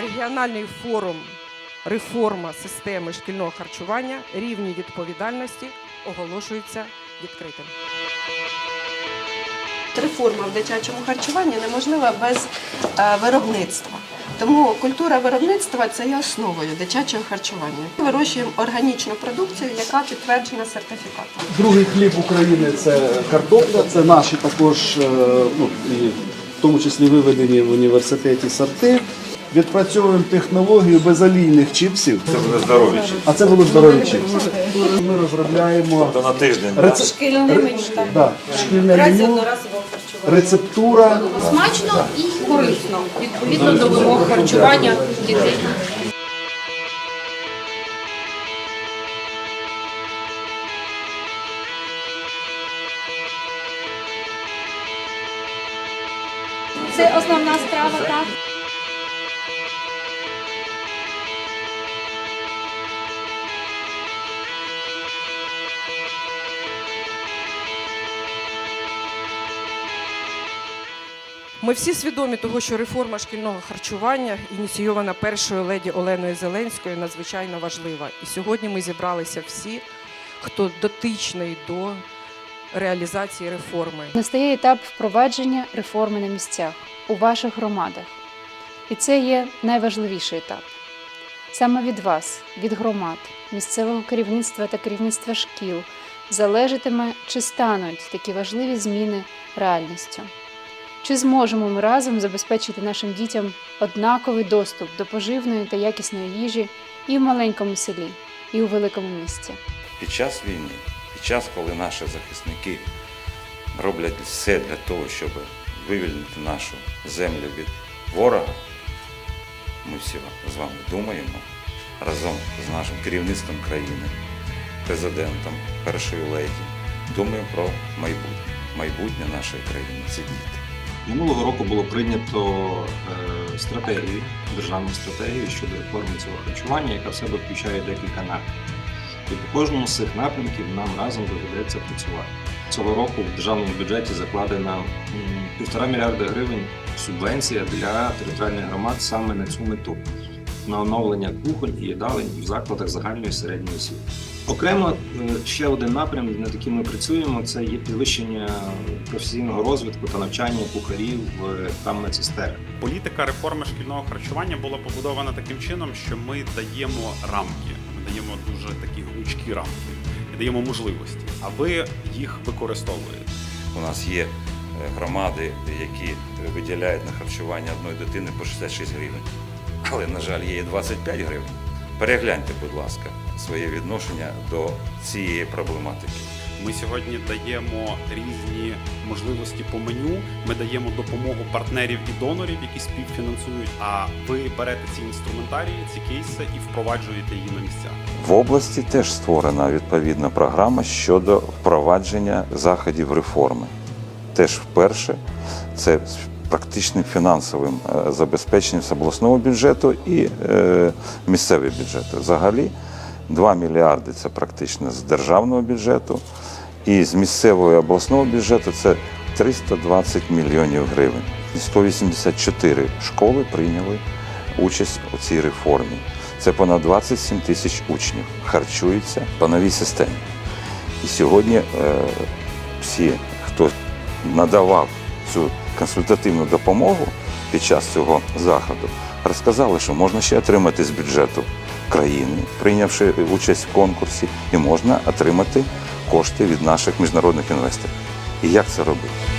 Регіональний форум реформа системи шкільного харчування рівні відповідальності оголошується відкритим. Реформа в дитячому харчуванні неможлива без е, виробництва. Тому культура виробництва це є основою дитячого харчування. Ми вирощуємо органічну продукцію, яка підтверджена сертифікатом. Другий хліб України це картопля, це наші також, е, ну, і в тому числі виведені в університеті сорти. Відпрацьовуємо технологію безолійних чіпсів, Це буде здорові чіпси. а це будуть здорові чіпси. Ми розробляємо То на тиждень. рецеп... Шкільне меню да, шкільне Разі меню, харчування. рецептура. Смачно і корисно, відповідно до вимог харчування дітей. Це основна страва, так? Ми всі свідомі того, що реформа шкільного харчування, ініційована першою леді Оленою Зеленською, надзвичайно важлива. І сьогодні ми зібралися всі, хто дотичний до реалізації реформи. Настає етап впровадження реформи на місцях у ваших громадах. І це є найважливіший етап. Саме від вас, від громад, місцевого керівництва та керівництва шкіл залежатиме, чи стануть такі важливі зміни реальністю. Чи зможемо ми разом забезпечити нашим дітям однаковий доступ до поживної та якісної їжі і в маленькому селі, і у великому місті? Під час війни, під час, коли наші захисники роблять все для того, щоб вивільнити нашу землю від ворога, ми всі з вами думаємо разом з нашим керівництвом країни, президентом, першою леді, думаємо про майбутнє, майбутнє нашої країни. Це діти. Минулого року було прийнято е, стратегію, державну стратегію щодо реформи цього харчування, яка в себе включає декілька напрямків. І по кожному з цих напрямків нам разом доведеться працювати. Цього року в державному бюджеті закладена півтора мільярда гривень субвенція для територіальних громад саме на цю мету на оновлення кухонь і їдалень в закладах загальної середньої освіти. Окремо е, ще один напрям, над яким ми працюємо, це є підвищення професійного розвитку та навчання кухарів е, та медсестер. Політика реформи шкільного харчування була побудована таким чином, що ми даємо рамки, ми даємо дуже такі гнучкі рамки, і даємо можливості, а ви їх використовуєте. У нас є е, громади, які виділяють на харчування одної дитини по 66 гривень. Але, на жаль, є і 25 гривень. Перегляньте, будь ласка, своє відношення до цієї проблематики. Ми сьогодні даємо різні можливості по меню. Ми даємо допомогу партнерів і донорів, які співфінансують. А ви берете ці інструментарії, ці кейси і впроваджуєте її на місцях. В області теж створена відповідна програма щодо впровадження заходів реформи. Теж вперше це практичним фінансовим е, забезпеченням з обласного бюджету і е, місцевий бюджет. Взагалі 2 мільярди це практично з державного бюджету, і з місцевого і обласного бюджету це 320 мільйонів гривень. 184 школи прийняли участь у цій реформі. Це понад 27 тисяч учнів харчуються по новій системі. І сьогодні е, всі, хто надавав цю консультативну допомогу під час цього заходу, розказали, що можна ще отримати з бюджету країни, прийнявши участь в конкурсі, і можна отримати кошти від наших міжнародних інвесторів. І як це робити?